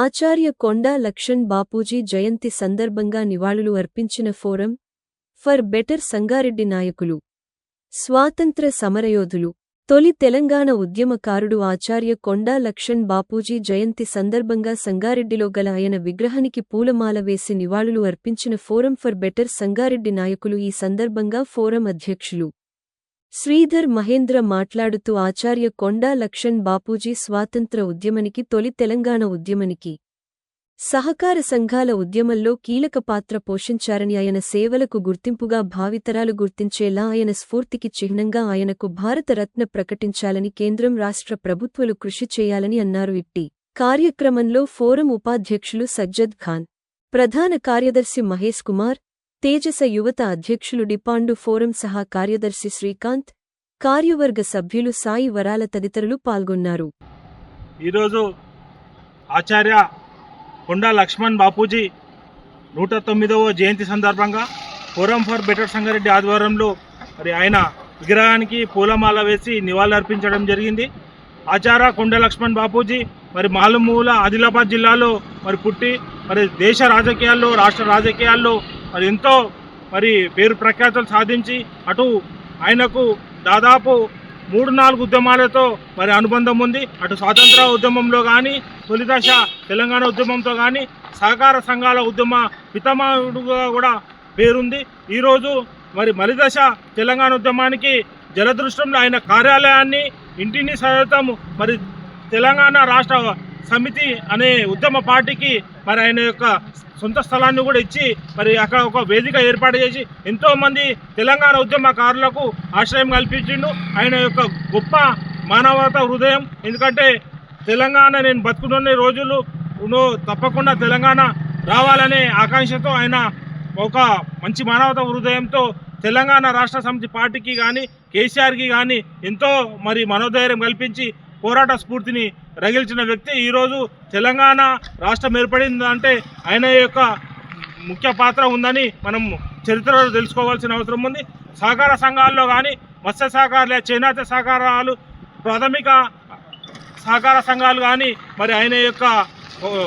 ఆచార్య కొండా లక్ష్మణ్ బాపూజీ జయంతి సందర్భంగా నివాళులు అర్పించిన ఫోరం ఫర్ బెటర్ సంగారెడ్డి నాయకులు స్వాతంత్ర సమరయోధులు తొలి తెలంగాణ ఉద్యమకారుడు ఆచార్య కొండా లక్ష్మణ్ బాపూజీ జయంతి సందర్భంగా సంగారెడ్డిలో గల ఆయన విగ్రహానికి పూలమాల వేసి నివాళులు అర్పించిన ఫోరం ఫర్ బెటర్ సంగారెడ్డి నాయకులు ఈ సందర్భంగా ఫోరం అధ్యక్షులు. శ్రీధర్ మహేంద్ర మాట్లాడుతూ ఆచార్య కొండా లక్షణ్ బాపూజీ స్వాతంత్ర ఉద్యమనికి తొలి తెలంగాణ ఉద్యమనికి సహకార సంఘాల ఉద్యమంలో కీలక పాత్ర పోషించారని ఆయన సేవలకు గుర్తింపుగా భావితరాలు గుర్తించేలా ఆయన స్ఫూర్తికి చిహ్నంగా ఆయనకు భారతరత్న ప్రకటించాలని కేంద్రం రాష్ట్ర ప్రభుత్వాలు కృషి చేయాలని అన్నారు ఇట్టి కార్యక్రమంలో ఫోరం ఉపాధ్యక్షులు సజ్జద్ ఖాన్ ప్రధాన కార్యదర్శి మహేష్ కుమార్ తేజస యువత అధ్యక్షులు డిపాండు ఫోరం సహా కార్యదర్శి శ్రీకాంత్ కార్యవర్గ సభ్యులు సాయి వరాల తదితరులు పాల్గొన్నారు. ఈరోజు ఆచార్య కొండా లక్ష్మణ్ బాపూజీ నూట తొమ్మిదవ జయంతి సందర్భంగా ఫోరం ఫర్ బెటర్ సంగారెడ్డి ఆధ్వర్యంలో మరి ఆయన విగ్రహానికి పూలమాల వేసి నివాళులర్పించడం జరిగింది. ఆచార్య కొండ లక్ష్మణ్ బాపూజీ మరి మాలుమూల ఆదిలాబాద్ జిల్లాలో మరి పుట్టి మరి దేశ రాజకీయాల్లో రాష్ట్ర రాజకీయాల్లో మరి ఎంతో మరి పేరు ప్రఖ్యాతులు సాధించి అటు ఆయనకు దాదాపు మూడు నాలుగు ఉద్యమాలతో మరి అనుబంధం ఉంది. అటు స్వాతంత్ర ఉద్యమంలో కానీ తొలిదశ తెలంగాణ ఉద్యమంతో కానీ సహకార సంఘాల ఉద్యమ పితమాడుగా కూడా పేరుంది. ఈరోజు మరి మలిదశ తెలంగాణ ఉద్యమానికి జలదృష్టంలో ఆయన కార్యాలయాన్ని ఇంటిని సైతం మరి తెలంగాణ రాష్ట్ర సమితి అనే ఉద్యమ పార్టీకి మరి ఆయన యొక్క సొంత స్థలాన్ని కూడా ఇచ్చి మరి అక్కడ ఒక వేదిక ఏర్పాటు చేసి ఎంతోమంది తెలంగాణ ఉద్యమకారులకు ఆశ్రయం కల్పించిండు. ఆయన యొక్క గొప్ప మానవత హృదయం. ఎందుకంటే తెలంగాణ నేను బతుకుతున్న రోజులు నువ్వు తప్పకుండా తెలంగాణ రావాలనే ఆకాంక్షతో ఆయన ఒక మంచి మానవత హృదయంతో తెలంగాణ రాష్ట్ర సమితి పార్టీకి కానీ కేసీఆర్కి కానీ ఎంతో మరి మనోధైర్యం కల్పించి పోరాట స్ఫూర్తిని రగిల్చిన వ్యక్తి ఈరోజు తెలంగాణ రాష్ట్రం ఏర్పడిందంటే ఆయన యొక్క ముఖ్య పాత్ర ఉందని మనం చరిత్రలో తెలుసుకోవాల్సిన అవసరం ఉంది. సహకార సంఘాల్లో కానీ మత్స్య సహకార చేనేత సహకారాలు ప్రాథమిక సహకార సంఘాలు కానీ మరి ఆయన యొక్క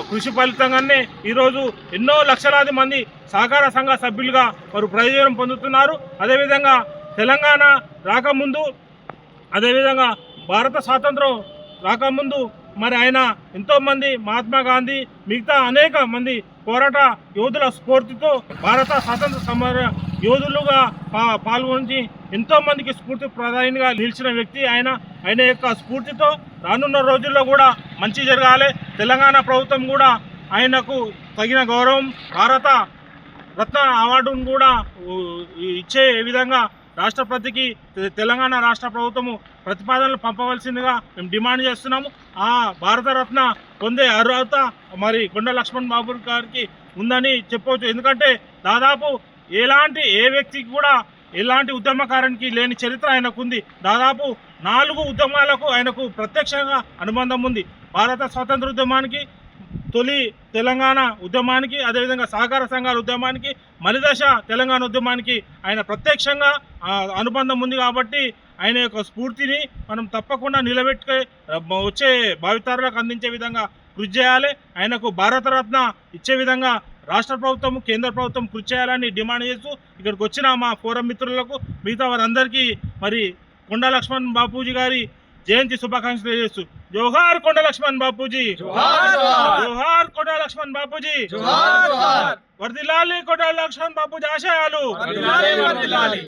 కృషి ఫలితంగానే ఈరోజు ఎన్నో లక్షలాది మంది సహకార సంఘ సభ్యులుగా వారు ప్రయోజనం పొందుతున్నారు. అదేవిధంగా తెలంగాణ రాకముందు అదేవిధంగా భారత స్వాతంత్రం రాకముందు మరి ఆయన ఎంతోమంది మహాత్మా గాంధీ మిగతా అనేక మంది పోరాట యోధుల స్ఫూర్తితో భారత స్వాతంత్ర సమర యోధులుగా పా పాల్గొని ఎంతోమందికి స్ఫూర్తి ప్రధానిగా నిలిచిన వ్యక్తి ఆయన. ఆయన యొక్క స్ఫూర్తితో రానున్న రోజుల్లో కూడా మంచి జరగాలి. తెలంగాణ ప్రభుత్వం కూడా ఆయనకు తగిన గౌరవం భారత రత్న అవార్డును కూడా ఇచ్చే విధంగా రాష్ట్రపతికి తె- తెలంగాణ రాష్ట్ర ప్రభుత్వము ప్రతిపాదనలు పంపవలసిందిగా మేము డిమాండ్ చేస్తున్నాము. ఆ భారతరత్న పొందే అర్హత మరి కొండ లక్ష్మణ్ బాబు గారికి ఉందని చెప్పవచ్చు. ఎందుకంటే దాదాపు ఎలాంటి ఏ వ్యక్తికి కూడా ఎలాంటి ఉద్యమకారానికి లేని చరిత్ర ఆయనకు ఉంది దాదాపు నాలుగు ఉద్యమాలకు ఆయనకు ప్రత్యక్షంగా అనుబంధం ఉంది. భారత స్వాతంత్ర ఉద్యమానికి తొలి తెలంగాణ ఉద్యమానికి అదేవిధంగా సహకార సంఘాల ఉద్యమానికి మలిదశ తెలంగాణ ఉద్యమానికి ఆయన ప్రత్యక్షంగా అనుబంధం ఉంది కాబట్టి ఆయన యొక్క స్ఫూర్తిని మనం తప్పకుండా నిలబెట్టుకే వచ్చే భావితరాలకు అందించే విధంగా కృషి చేయాలి. ఆయనకు భారతరత్న ఇచ్చే విధంగా రాష్ట్ర ప్రభుత్వం కేంద్ర ప్రభుత్వం కృషి చేయాలని డిమాండ్ చేస్తూ ఇక్కడికి వచ్చిన మా ఫోరం మిత్రులకు మిగతా వారందరికీ మరి కొండా లక్ష్మణ్ బాపూజీ గారి జయంతి శుభాకాంక్షలు తెలియజేస్తూ జోహార్ కొండ లక్ష్మణ్ బాపూజీ. జోహార్ కొండ లక్ష్మణ్ బాపూజీ. వర్దిలాలి కొండ లక్ష్మణ్ బాపూజీ ఆశయాలు.